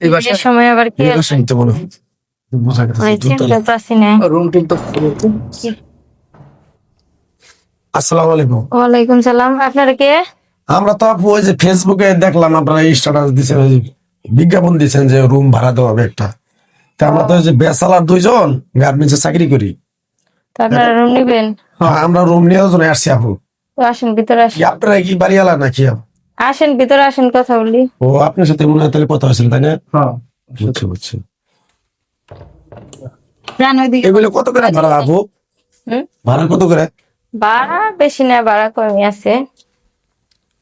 এই বাসা সময় আবার কি বাসায় তো বোঝা গেছে ওই দুতলা। চিন্তা তো আসি না? রুম টুম তো আসসালামু আলাইকুম। ওয়ালাইকুম সালাম। আপনারা কে? আমরা তো আপু ওই যে ফেসবুকে দেখলাম আপনারা স্ট্যাটাস ওই বিজ্ঞাপন দিচ্ছেন যে রুম ভাড়া দেওয়া হবে একটা। তা আমরা তো ওই যে বেসালার দুইজন গার্মেন্টসে চাকরি করি। তো আপনারা রুম নিবেন? হ্যাঁ, আমরা রুম নিয়ে জন্য আসছি আপু। আসেন ভিতরে আসেন। কি আপনারা কি বাড়ি আলা নাকি আপু? আসেন ভিতরে আসেন কথা বলি। ও আপনার সাথে মনে হয় তাহলে কথা হয়েছিল তাই না? হ্যাঁ বুঝছি বুঝছি। ওইদিকে এগুলো কত করে ভাড়া আপু? হুম? ভাড়া কত করে? ভাড়া বেশি না ভাড়া কমই আছে।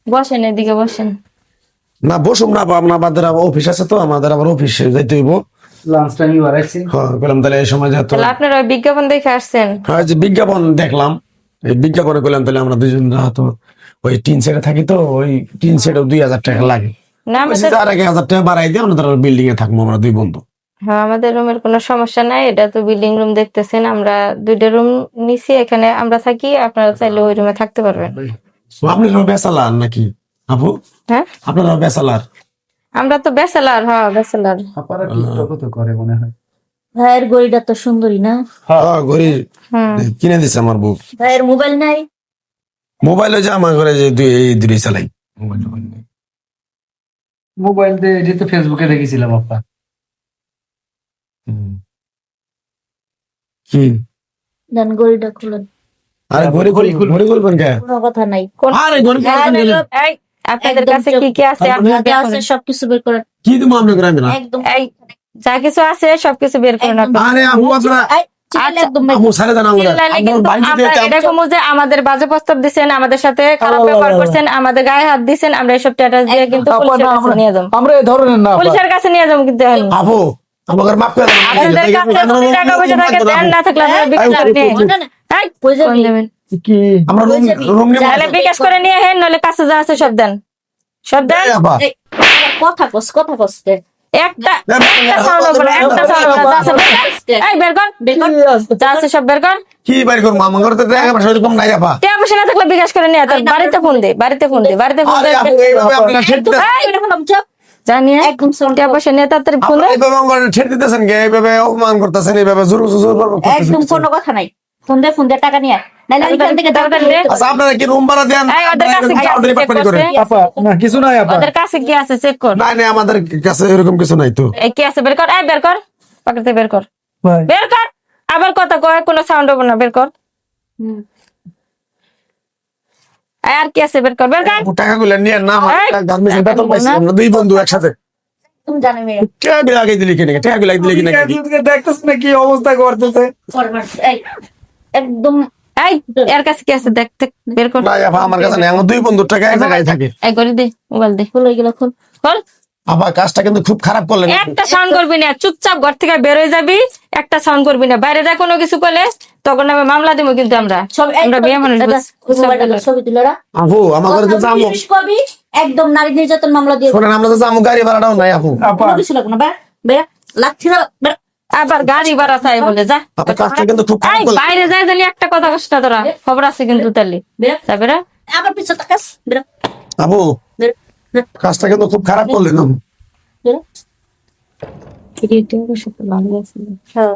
বসেন এদিকে বসেন। না বসুম না আপনার আমাদের আবার অফিস আছে তো আমাদের আবার অফিসে যাইতে হইব। লাঞ্চ টাইম বাড়াইছি। হ্যাঁ বললাম তাহলে এই সময় যেহেতু তাহলে আপনারা বিজ্ঞাপন দেখে আসছেন। হ্যাঁ যে বিজ্ঞাপন দেখলাম। এই বিজ্ঞাপনে করলাম তাহলে আমরা দুজন তো ওই টিন সেটে থাকি তো ওই টিন সেটে দুই হাজার টাকা লাগে। না আমাদের আর এক হাজার টাকা বাড়াই দিয়ে আমরা বিল্ডিং এ থাকব আমরা দুই বন্ধু। হ্যাঁ আমাদের রুমের কোনো সমস্যা নাই এটা তো বিল্ডিং রুম দেখতেছেন আমরা দুইটা রুম নিছি এখানে আমরা থাকি আপনারা চাইলে ওই রুমে থাকতে পারবেন। বেসালার নাকি? আপু? হ্যাঁ? আপনারা বেসালার আমরা তো হ্যাঁ ব্যাচেলার। আপনারা টিকটক তো করে মনে হয়? ভাইয়ের গড়িটা তো সুন্দরী না? হ্যাঁ। কিনে দিছে আমার বউ। ভাইয়ের মোবাইল নাই? মোবাইল যে আমার ঘরে যে দুই এই দুই চালাই। মোবাইল টোবাইল নেই। মোবাইল দিয়ে এটি তো ফেসবুকে দেখেছিলাম আপা। কি? দেন গড়িটা খুলেন। আরে ঘড়ি ঘড়ি ঘড়ি খুলবেন কে? কোনো কথা নাই। আরে ঘড়ি খুলবেন এই, আপনাদের কাছে কি কি আছে? দেখুন। আছে? সবকিছু বের করেন। কি দিব আপনি করে না? একদম। এই যা কিছু আছে সবকিছু বের করুন আরে আপু আপনারা যে আমাদের বাজে প্রস্তাব দিছেন আমাদের সাথে খারাপ ব্যবহার করছেন আমাদের গায়ে হাত দিছেন আমরা এসব স্ট্যাটাস দিয়ে কিন্তু পুলিশের কাছে নিয়ে যাব। আমরা এই ধরনের না পুলিশের কাছে নিয়ে যাব কিন্তু এখন। আপু মাফ করে আপনাদের কাছে টাকা পয়সা থাকে দেন না থাকলে আপনারা নিয়ে করো। দেবেন? আমরা রুম নিয়ে তাহলে বিকাশ করে নিয়ে হেন নলে কাছে যা আছে সব দেন। সব দেন? কথা কস কথা কস। একটা একটা সাউন্ড হবে একটা সাউন্ড হবে যা আছে এই বের কর বের কর। যা আছে সব বের কর। কি বাড়ি করব? আমার ঘরে টাকা পয়সা এরকম নাই আপা। টাকা পয়সা না থাকলে বিকাশ করে নিয়ে তোর বাড়িতে ফোন দে বাড়িতে ফোন দে বাড়িতে ফোন দে। এইভাবে আপনারা চুপ। জানিয়ে একদম নিয়ে তাড়াতাড়ি ফোন দে। আপনারা এইভাবে আমার ঘরে দিতেছেন কে? এইভাবে অপমান করতেছেন এইভাবে জোর জোর জোর করতেছেন একদম কোনো কথা নাই। ফোন দে ফোন দে টাকা নিয়ে আচ্ছা আপনারা কি রুম ভাড়া দেন? আপা না কিছু নাই আপা ওদের কাছে কি আছে চেক কর। নাই নাই আমাদের কাছে এরকম কিছু নাই তো। কি আছে? বের কর। এই বের কর। পকেটে বের কর। বের কর। আবার কথা কয় কোনো সাউন্ড হবে না বের কর। আর কি আছে? বের কর। বের কর। আপু টাকা গুলো নিয়ে না এই, গার্মেন্টস বেতন পাইছি। আমরা দুই বন্ধু একসাথে। তুমি জানো মেয়ে। টাকা গুলো দিলি কিনে? টাকা গুলো দিলি কিনে দেখতেছ না কি অবস্থা করতেছে? একদম এই এর কাছে কি আছে? দেখ দেখ বের কর। নাই আপা আমার কাছে নাই। আমার দুই বন্ধু টাকা এক জায়গায় থাকে। দে মোবাইল দে। খুল খোল। আপা কাজটা কিন্তু খুব খারাপ করলেন একটা সাউন্ড করবি না। চুপচাপ ঘর থেকে বের হয়ে যাবি একটা সাউন্ড করবি না। বাইরে যা কোনো কিছু করলে তখন আমি মামলা দিব কিন্তু আমরা। সব আমরা বিয়ে মানুষ ছবি আপু আমার ঘরে তো একদম নারী নির্যাতন মামলা দিয়ে। শোনেন আমরা তো গাড়ি ভাড়াটাও নাই আপু। আপা কিছু লাগবে না। আবার গাড়ি ভাড়া চাই বলে যা। কাজটা কিন্তু খুব বাইরে যাই জানি একটা কথা কষ্ট তোরা খবর আছে কিন্তু তাহলে। যাবে রে আবার পিছনে তাকাস বেড়া, কাজটা কিন্তু খুব খারাপ করলেন হ্যাঁ।